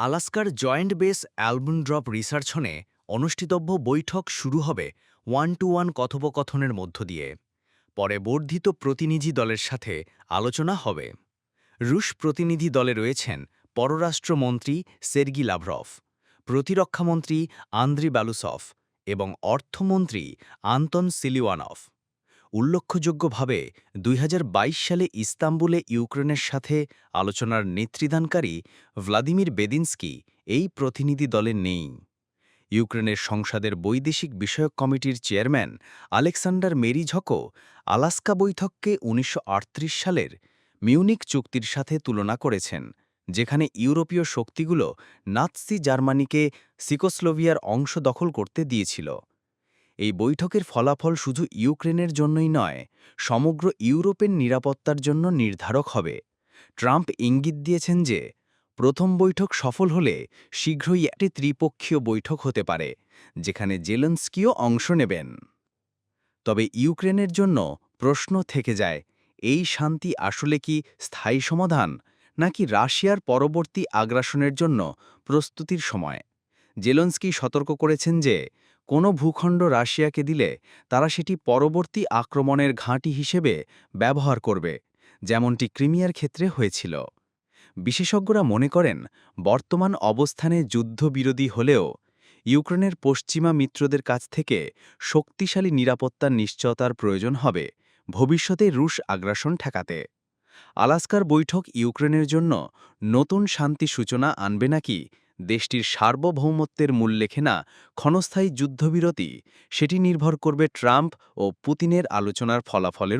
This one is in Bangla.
আলাস্কার জয়েন্ট বেস অ্যালবন ড্রপ রিসার্চনে অনুষ্ঠিতব্য বৈঠক শুরু হবে ওয়ান টু ওয়ান কথোপকথনের মধ্য দিয়ে। পরে বর্ধিত প্রতিনিধি দলের সাথে আলোচনা হবে। রুশ প্রতিনিধি দলে রয়েছেন পররাষ্ট্রমন্ত্রী সের্গি লাভরভ, প্রতিরক্ষামন্ত্রী আন্দ্রি ব্যালুসফ এবং অর্থমন্ত্রী আন্তন সিলিওয়ানফ উল্লেখযোগ্যভাবে, দুই হাজার বাইশ সালে ইস্তাম্বুলে ইউক্রেনের সাথে আলোচনার নেতৃদানকারী ভ্লাদিমির বেদিনস্কি এই প্রতিনিধি দলে নেই। ইউক্রেনের সংসদের বৈদেশিক বিষয়ক কমিটির চেয়ারম্যান আলেকসান্ডার মেরিঝকো আলাস্কা বৈঠককে উনিশশো আটত্রিশ সালের মিউনিক চুক্তির সাথে তুলনা করেছেন, যেখানে ইউরোপীয় শক্তিগুলো নাৎসি জার্মানিকে সিকোস্লোভিয়ার অংশ দখল করতে দিয়েছিল। এই বৈঠকের ফলাফল শুধু ইউক্রেনের জন্যই নয়, সমগ্র ইউরোপের নিরাপত্তার জন্য নির্ধারক হবে। ট্রাম্প ইঙ্গিত দিয়েছেন যে, প্রথম বৈঠক সফল হলে শীঘ্রই একটি ত্রিপক্ষীয় বৈঠক হতে পারে, যেখানে জেলেন্সকিও অংশ নেবেন। তবে ইউক্রেনের জন্য প্রশ্ন থেকে যায়, এই শান্তি আসলে কি স্থায়ী সমাধান, নাকি রাশিয়ার পরবর্তী আগ্রাসনের জন্য প্রস্তুতির সময়? জেলন্সকি সতর্ক করেছেন যে কোনো ভূখণ্ড রাশিয়াকে দিলে তারা সেটি পরবর্তী আক্রমণের ঘাঁটি হিসেবে ব্যবহার করবে, যেমনটি ক্রিমিয়ার ক্ষেত্রে হয়েছিল। বিশেষজ্ঞরা মনে করেন, বর্তমান অবস্থানে যুদ্ধবিরোধী হলেও ইউক্রেনের পশ্চিমা মিত্রদের কাছ থেকে শক্তিশালী নিরাপত্তার নিশ্চয়তার প্রয়োজন হবে, ভবিষ্যতে রুশ আগ্রাসন ঠেকাতে। আলাস্কার বৈঠক ইউক্রেনের জন্য নতুন শান্তি সূচনা আনবে নাকি দেশটির সার্বভৌমত্বের মূল লেখে না ক্ষণস্থায়ী যুদ্ধবিরতি, সেটি নির্ভর করবে ট্রাম্প ও পুতিনের আলোচনার ফলাফলের